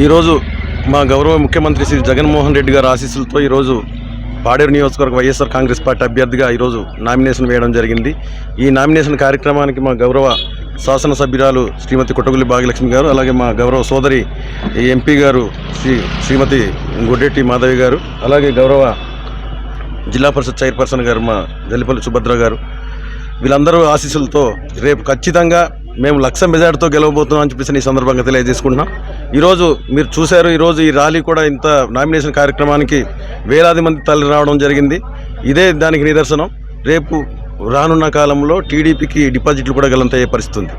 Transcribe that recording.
ఈరోజు మా గౌరవ ముఖ్యమంత్రి శ్రీ జగన్మోహన్ రెడ్డి గారి ఆశీస్సులతో ఈరోజు పాడేరు నియోజకవర్గ వైఎస్ఆర్ కాంగ్రెస్ పార్టీ అభ్యర్థిగా ఈరోజు నామినేషన్ వేయడం జరిగింది. ఈ నామినేషన్ కార్యక్రమానికి మా గౌరవ శాసనసభ్యురాలు శ్రీమతి కొట్టగుల్లి భాగ్యలక్ష్మి గారు అలాగే మా గౌరవ సోదరి ఎంపీ గారు శ్రీ శ్రీమతి గొడ్డెట్టి మాధవి గారు అలాగే గౌరవ జిల్లా పరిషత్ చైర్పర్సన్ గారు మా జల్లిపల్లి సుభద్ర గారు. వీళ్ళందరూ ఆశీస్సులతో రేపు ఖచ్చితంగా మేము లక్ష మెజార్టీతో గెలవబోతున్నాం అని చెప్పేసి ఈ సందర్భంగా తెలియజేసుకుంటున్నాం. ఈరోజు మీరు చూశారు ఈరోజు ఈ ర్యాలీ కూడా ఇంత నామినేషన్ కార్యక్రమానికి వేలాది మంది తల్లి రావడం జరిగింది. ఇదే దానికి నిదర్శనం. రేపు రానున్న కాలంలో టీడీపీకి డిపాజిట్లు కూడా గలంతయ్యే పరిస్థితి ఉంది.